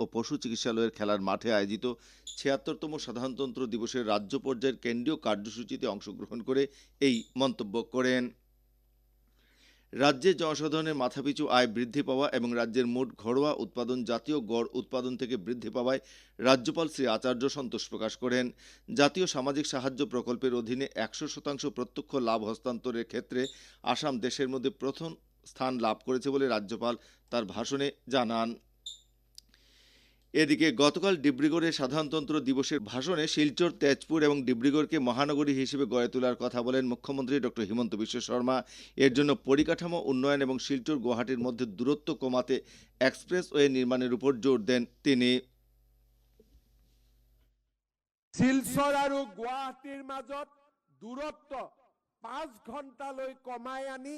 ও পশু চিকিৎসালয়ের খেলার মাঠে আয়োজিত ছিয়াত্তরতম সাধারণতন্ত্র দিবসের রাজ্য পর্যায়ের কেন্দ্রীয় কার্যসূচিতে অংশগ্রহণ করে এই মন্তব্য করেন। রাজ্যে জনসাধারণের মাথাপিছু আয় বৃদ্ধি পাওয়া এবং রাজ্যের মোট ঘরোয়া উৎপাদন জাতীয় গড় উৎপাদন থেকে বৃদ্ধি পাওয়ায় রাজ্যপাল শ্রী আচার্য সন্তোষ প্রকাশ করেন। জাতীয় সামাজিক সাহায্য প্রকল্পের অধীনে একশো শতাংশ প্রত্যক্ষ লাভ হস্তান্তরের ক্ষেত্রে আসাম দেশের মধ্যে প্রথম স্থান লাভ করেছে বলে রাজ্যপাল তার ভাষণে জানান। এদিকে গতকাল ডিব্রুগড়ে সাধারণতন্ত্র দিবসের ভাষণে শিলচর, তেজপুর এবং ডিব্রুগড়কে মহানগরী হিসেবে গড়ে তোলার কথা বলেন মুখ্যমন্ত্রী ডক্টর হিমন্ত বিশ্ব শর্মা। এর জন্য পরিকাঠামো, উন্নয়ন এবং শিলচর গুয়াহাটির মধ্যে দূরত্ব কমাতে এক্সপ্রেসওয়ে নির্মাণের উপর জোর দেন তিনি। শিলচৰ আৰু গুৱাহাটীৰ মাজত দূৰত্ব পাঁচ ঘণ্টালৈ কমাই আনি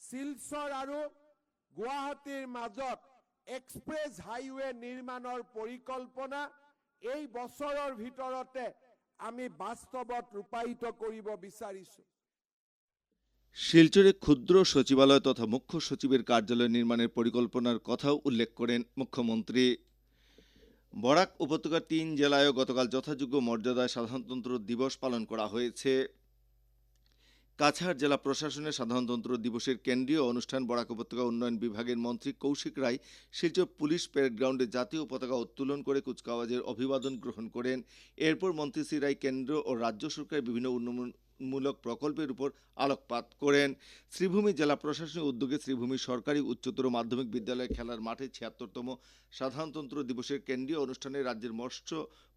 শিলচৰ আর গুয়াহাটির মাজত এক্সপ্ৰেছ হাইৱে নিৰ্মাণৰ পৰিকল্পনা এই বছৰৰ ভিতৰতে আমি বাস্তৱত ৰূপায়িত কৰিব বিচাৰিছো। শিলচরে ক্ষুদ্র সচিবালয় তথা মুখ্য সচিবের কার্যালয় নির্মাণের পরিকল্পনার কথাও উল্লেখ করেন মুখ্যমন্ত্রী। বরাক উপত্যকার তিন জেলায়ও গতকাল যথাযোগ্য মর্যাদায় সাধারণতন্ত্র দিবস পালন করা হয়েছে। কাছাড় জেলা প্রশাসনের সাধারণতন্ত্র দিবসের কেন্দ্রীয় অনুষ্ঠান বরাক উপত্যকা উন্নয়ন বিভাগের মন্ত্রী কৌশিক রায় শিলচর পুলিশ প্যারেড গ্রাউন্ডে জাতীয় পতাকা উত্তোলন করে কুচকাওয়াজের অভিবাদন গ্রহণ করেন। এরপর মন্ত্রী শ্রী রায় কেন্দ্র ও রাজ্য সরকারের বিভিন্ন মূলক প্রকল্পের উপর আলোকপাত করেন। শ্রীভূমি জেলা প্রশাসনের উদ্যোগে শ্রীভূমি সরকারি উচ্চতর মাধ্যমিক বিদ্যালয় খেলার মাঠে ছিয়াত্তরতম সাধারণতন্ত্র দিবসের কেন্দ্রীয় অনুষ্ঠানে রাজ্যের মৎস্য,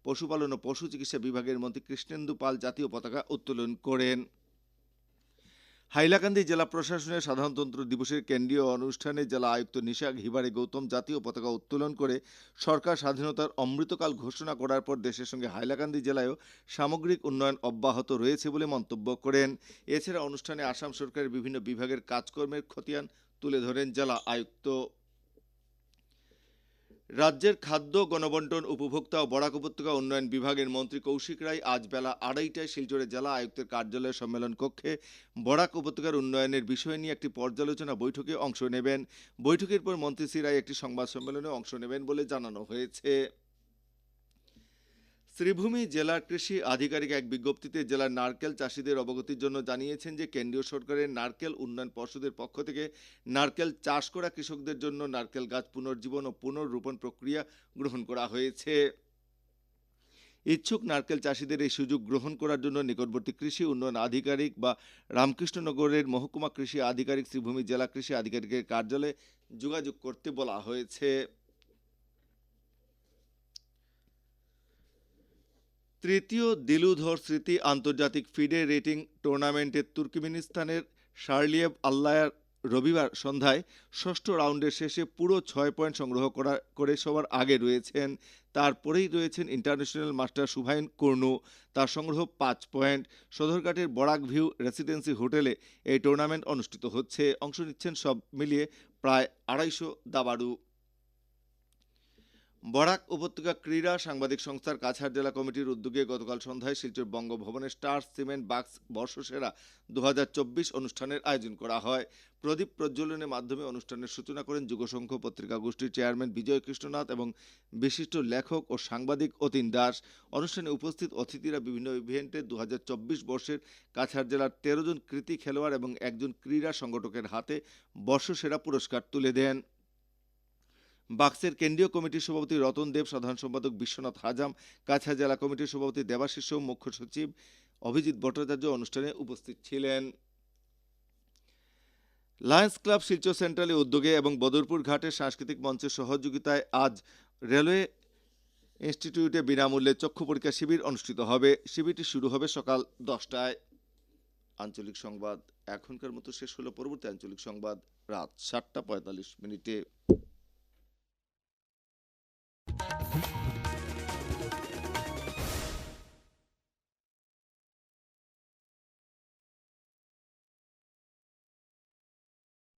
পশুপালন ও পশু চিকিৎসা বিভাগের মন্ত্রী কৃষ্ণেন্দু পাল জাতীয় পতাকা উত্তোলন করেন। হাইলাকান্দি জেলা প্রশাসনের সাধারণতন্ত্র দিবসের কেন্দ্রীয় অনুষ্ঠানে জেলা আয়ুক্ত নিশাক হিবারে গৌতম জাতীয় পতাকা উত্তোলন করে সরকার স্বাধীনতার অমৃতকাল ঘোষণা করার পর দেশের সঙ্গে হাইলাকান্দি জেলায়ও সামগ্রিক উন্নয়ন অব্যাহত রয়েছে বলে মন্তব্য করেন। এছাড়া অনুষ্ঠানে আসাম সরকারের বিভিন্ন বিভাগের কাজকর্মের খতিয়ান তুলে ধরেন জেলা আয়ুক্ত। রাজ্যের খাদ্য, গণবন্টন উপভোক্তা ও বরাক উপত্যকা উন্নয়ন বিভাগের মন্ত্রী কৌশিক রায় আজ বেলা আড়াইটায় শিলচরে জেলা আয়ুক্তের কার্যালয়ের সম্মেলন কক্ষে বরাক উপত্যকার উন্নয়নের বিষয় নিয়ে একটি পর্যালোচনা বৈঠকে অংশ নেবেন। বৈঠকের পর মন্ত্রী শ্রী রায় একটি সংবাদ সম্মেলনে অংশ নেবেন বলে জানানো হয়েছে। শ্রীভূমি জেলার কৃষি আধিকারিক এক বিজ্ঞপ্তিতে জেলার নারকেল চাষিদের অবগতির জন্য জানিয়েছেন যে কেন্দ্রীয় সরকারের নারকেল উন্নয়ন পর্ষদের পক্ষ থেকে নারকেল চাষ করা কৃষকদের জন্য নারকেল গাছ পুনর্জীবন ও পুনর্রোপণ প্রক্রিয়া গ্রহণ করা হয়েছে। ইচ্ছুক নারকেল চাষিদের এই সুযোগ গ্রহণ করার জন্য নিকটবর্তী কৃষি উন্নয়ন আধিকারিক বা রামকৃষ্ণনগরের মহকুমা কৃষি আধিকারিক শ্রীভূমি জেলা কৃষি আধিকারিকের কার্যালয়ে যোগাযোগ করতে বলা হয়েছে। তৃতীয় দিলুধর স্মৃতি আন্তর্জাতিক ফিডে রেটিং টুর্নামেন্টে তুর্কমেনিস্তানের শার্লিয়েভ আল্লায়ার রবিবার সন্ধ্যায় ষষ্ঠ রাউন্ডের শেষে পুরো ছয় পয়েন্ট সংগ্রহ করা, করে সবার আগে রয়েছেন। তারপরেই রয়েছেন ইন্টারন্যাশনাল মাস্টার সুভাইন কুর্নু। তার সংগ্রহ পাঁচ পয়েন্ট। সদরঘাটের বরাক ভিউ রেসিডেন্সি হোটেলে এই টুর্নামেন্ট অনুষ্ঠিত হচ্ছে। অংশ নিচ্ছেন সব মিলিয়ে প্রায় আড়াইশো দাবাড়ু। বরাক উপত্যকা ক্রীড়া সাংবাদিক সংস্থার কাছাড় জেলা কমিটির উদ্যোগে গতকাল সন্ধ্যায় শিলচর বঙ্গভবনে স্টার সিমেন্ট বাক্স বর্ষসেরা দু হাজার চব্বিশ অনুষ্ঠানের আয়োজন করা হয়। প্রদীপ প্রজ্বলনের মাধ্যমে অনুষ্ঠানের সূচনা করেন যুগসংঘ পত্রিকা গোষ্ঠীর চেয়ারম্যান বিজয় কৃষ্ণনাথ এবং বিশিষ্ট লেখক ও সাংবাদিক অতীন দাস। অনুষ্ঠানে উপস্থিত অতিথিরা বিভিন্ন ইভেন্টে দু হাজার চব্বিশ বর্ষের কাছাড় জেলার তেরো জন কৃতি খেলোয়াড় এবং একজন ক্রীড়া সংগঠকের হাতে বর্ষসেরা পুরস্কার তুলে দেন। বাক্সের কেন্দ্রীয় কমিটির সভাপতি রতন দেব সাধারণ সম্পাদক বিশ্বনাথ হাজাম কাছা জেলা কমিটির সভাপতি দেবাশিস সোম, মুখ্য সচিব অভিজিৎ ভট্টাচার্য অনুষ্ঠানে উপস্থিত ছিলেন। লায়ন্স ক্লাব শিলচর সেন্ট্রালের উদ্যোগে এবং বদরপুর ঘাটের সাংস্কৃতিক মঞ্চের সহযোগিতায় আজ রেলওয়ে ইনস্টিটিউটে বিনামূল্যে চক্ষু পরীক্ষা শিবির অনুষ্ঠিত হবে। শিবিরটি শুরু হবে সকাল দশটায়। আঞ্চলিক সংবাদ এখনকার মতো শেষ হলো। পরবর্তী আঞ্চলিক সংবাদ রাত সাতটা পঁয়তাল্লিশ মিনিটে।